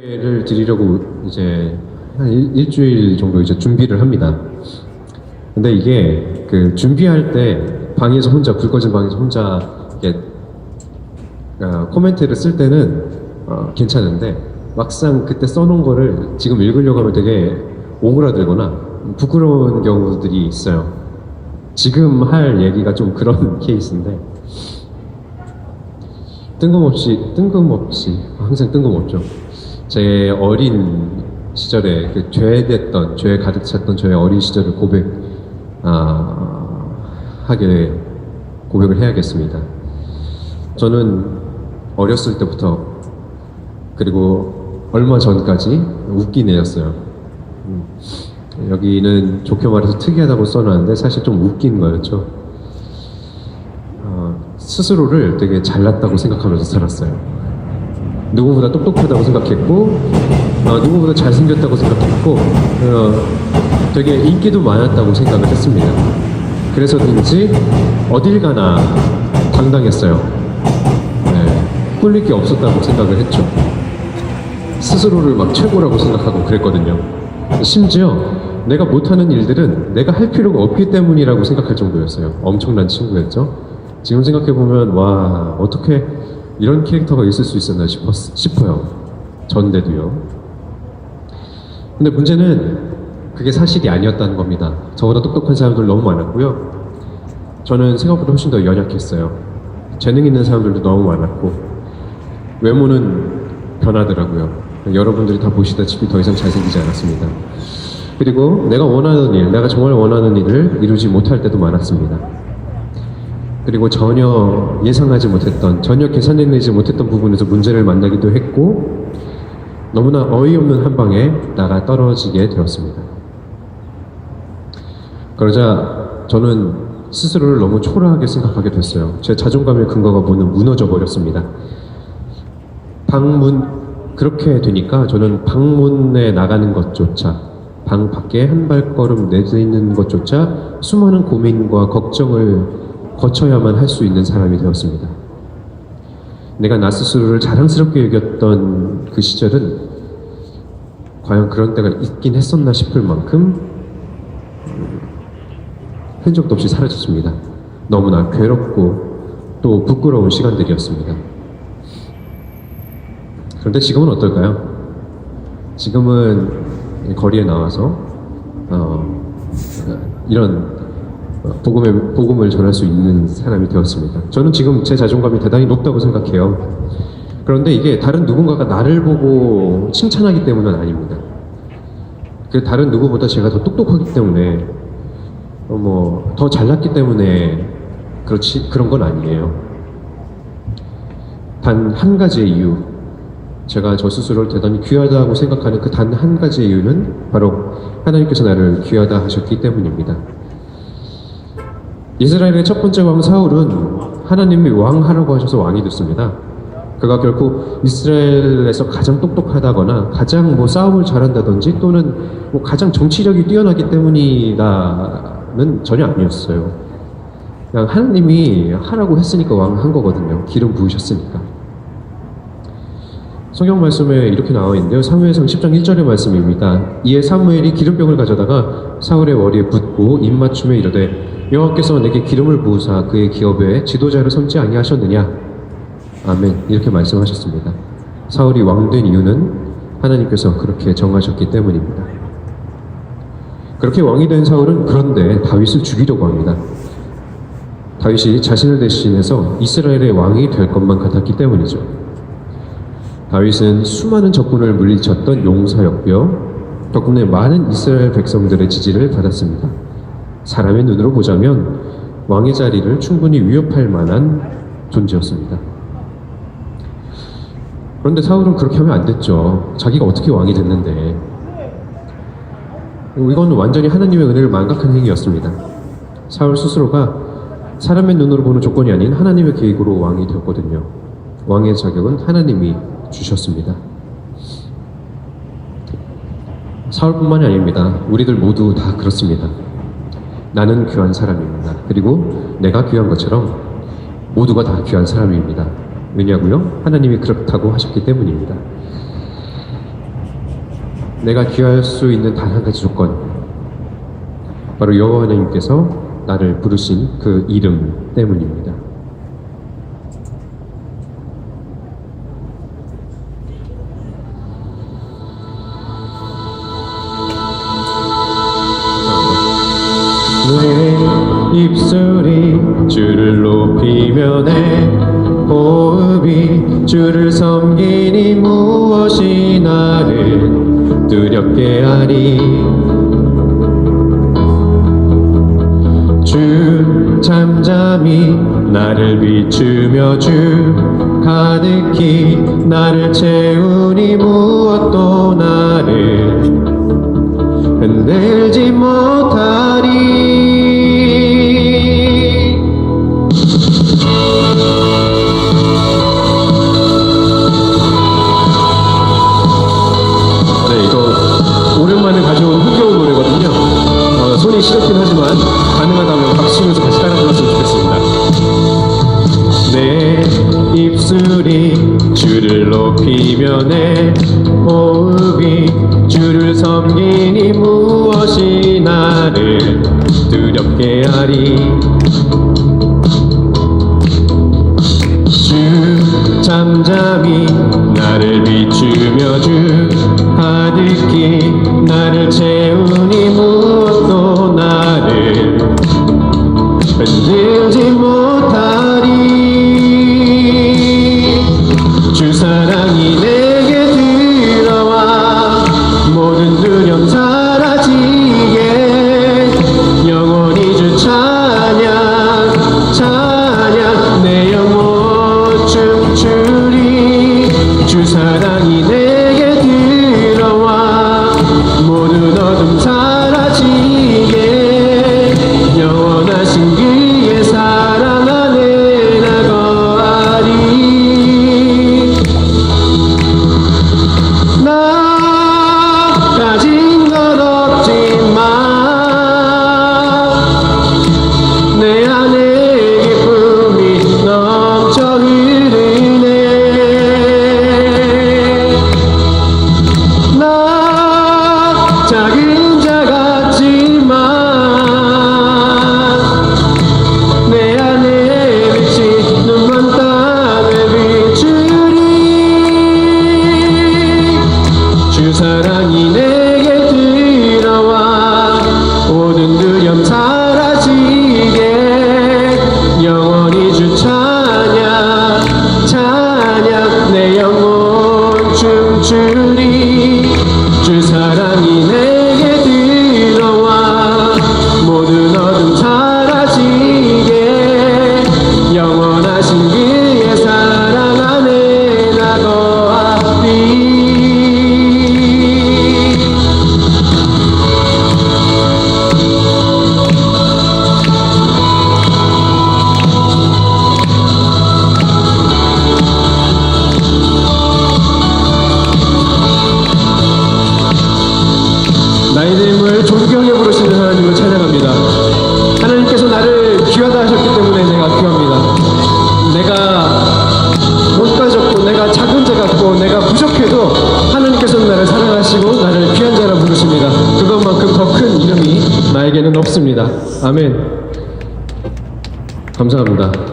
를 드리려고 이제 한 일, 일주일 정도 이제 준비를 합니다. 근데 이게 그 준비할 때 방에서 혼자 불 꺼진 방에서 혼자 이렇게 어, 코멘트를 쓸 때는 어, 괜찮은데 막상 그때 써놓은 거를 지금 읽으려고 하면 되게 오그라들거나 부끄러운 경우들이 있어요. 지금 할 얘기가 좀 그런 케이스인데 뜬금없이 뜬금없이 항상 뜬금없죠. 제 어린 시절에 그 죄됐던 죄 가득 찼던 저의 어린 시절을 고백 아, 하게 고백을 해야겠습니다. 저는 어렸을 때부터 그리고 얼마 전까지 웃긴 애였어요. 음, 여기는 좋게 말해서 특이하다고 써놨는데 사실 좀 웃긴 거였죠. 어, 스스로를 되게 잘났다고 생각하면서 살았어요. 누구보다 똑똑하다고 생각했고, 어, 누구보다 잘생겼다고 생각했고, 어, 되게 인기도 많았다고 생각을 했습니다. 그래서든지 어딜 가나 당당했어요. 네, 꿀릴 게 없었다고 생각을 했죠. 스스로를 막 최고라고 생각하고 그랬거든요. 심지어 내가 못하는 일들은 내가 할 필요가 없기 때문이라고 생각할 정도였어요. 엄청난 친구였죠. 지금 생각해보면, 와, 어떻게 이런 캐릭터가 있을 수 있었나 싶었, 싶어요. 전데도요. 근데 문제는 그게 사실이 아니었다는 겁니다. 저보다 똑똑한 사람들 너무 많았고요. 저는 생각보다 훨씬 더 연약했어요. 재능 있는 사람들도 너무 많았고, 외모는 변하더라고요. 여러분들이 다 보시다시피 더 이상 잘생기지 않았습니다. 그리고 내가 원하는 일, 내가 정말 원하는 일을 이루지 못할 때도 많았습니다. 그리고 전혀 예상하지 못했던, 전혀 계산해내지 못했던 부분에서 문제를 만나기도 했고, 너무나 어이없는 한 방에 나가 떨어지게 되었습니다. 그러자 저는 스스로를 너무 초라하게 생각하게 됐어요. 제 자존감의 근거가 뭐는 무너져 버렸습니다. 방문, 그렇게 되니까 저는 방문에 나가는 것조차, 방 밖에 한 발걸음 내딛는 것조차 수많은 고민과 걱정을 거쳐야만 할 수 있는 사람이 되었습니다. 내가 나 스스로를 자랑스럽게 여겼던 그 시절은 과연 그런 때가 있긴 했었나 싶을 만큼 음, 흔적도 없이 사라졌습니다. 너무나 괴롭고 또 부끄러운 시간들이었습니다. 그런데 지금은 어떨까요? 지금은 거리에 나와서 어, 이런 복음의, 복음을 전할 수 있는 사람이 되었습니다. 저는 지금 제 자존감이 대단히 높다고 생각해요. 그런데 이게 다른 누군가가 나를 보고 칭찬하기 때문은 아닙니다. 그 다른 누구보다 제가 더 똑똑하기 때문에 어, 뭐더 잘났기 때문에 그렇지 그런 건 아니에요. 단 한 가지의 이유, 제가 저 스스로를 대단히 귀하다고 생각하는 그 단 한 가지의 이유는 바로 하나님께서 나를 귀하다 하셨기 때문입니다. 이스라엘의 첫 번째 왕 사울은 하나님이 왕하라고 하셔서 왕이 됐습니다. 그가 결코 이스라엘에서 가장 똑똑하다거나 가장 뭐 싸움을 잘한다든지 또는 뭐 가장 정치력이 뛰어나기 때문이다는 전혀 아니었어요. 그냥 하나님이 하라고 했으니까 왕 한 거거든요. 기름 부으셨으니까. 성경 말씀에 이렇게 나와 있는데요. 사무엘상 10장 1절의 말씀입니다. 이에 사무엘이 기름병을 가져다가 사울의 머리에 붓고 입맞춤에 이르되 여호와께서 내게 기름을 부으사 그의 기업에 지도자를 섬지 아니하셨느냐? 아멘. 이렇게 말씀하셨습니다. 사울이 왕된 이유는 하나님께서 그렇게 정하셨기 때문입니다. 그렇게 왕이 된 사울은 그런데 다윗을 죽이려고 합니다. 다윗이 자신을 대신해서 이스라엘의 왕이 될 것만 같았기 때문이죠. 다윗은 수많은 적군을 물리쳤던 용사였고요. 덕분에 많은 이스라엘 백성들의 지지를 받았습니다. 사람의 눈으로 보자면 왕의 자리를 충분히 위협할 만한 존재였습니다. 그런데 사울은 그렇게 하면 안 됐죠. 자기가 어떻게 왕이 됐는데. 이건 완전히 하나님의 은혜를 망각한 행위였습니다. 사울 스스로가 사람의 눈으로 보는 조건이 아닌 하나님의 계획으로 왕이 되었거든요. 왕의 자격은 하나님이 주셨습니다. 사울뿐만이 아닙니다. 우리들 모두 다 그렇습니다. 나는 귀한 사람입니다. 그리고 내가 귀한 것처럼 모두가 다 귀한 사람입니다. 왜냐고요? 하나님이 그렇다고 하셨기 때문입니다. 내가 귀할 수 있는 단 한 가지 조건 바로 여호와 하나님께서 나를 부르신 그 이름 때문입니다. 입술이 주를 높이며 내 호흡이 주를 섬기니 무엇이 나를 두렵게 하리? 주 잠잠히 나를 비추며 주 가득히 나를 채우니 무엇도 나를 흔들지 못하리. 하겠습니다. 내 입술이 주를 높이며 내 호흡이 주를 섬기니 무엇이 나를 두렵게 하리 주 잠잠히 나를 비추며 주 하늘길 나를 채우 주 사랑이 내게 들어와 모든 두려움 사라지게. 영원히 주 찬양 찬양 내 영혼 춤추리. 주 사랑이 내 아멘. 감사합니다.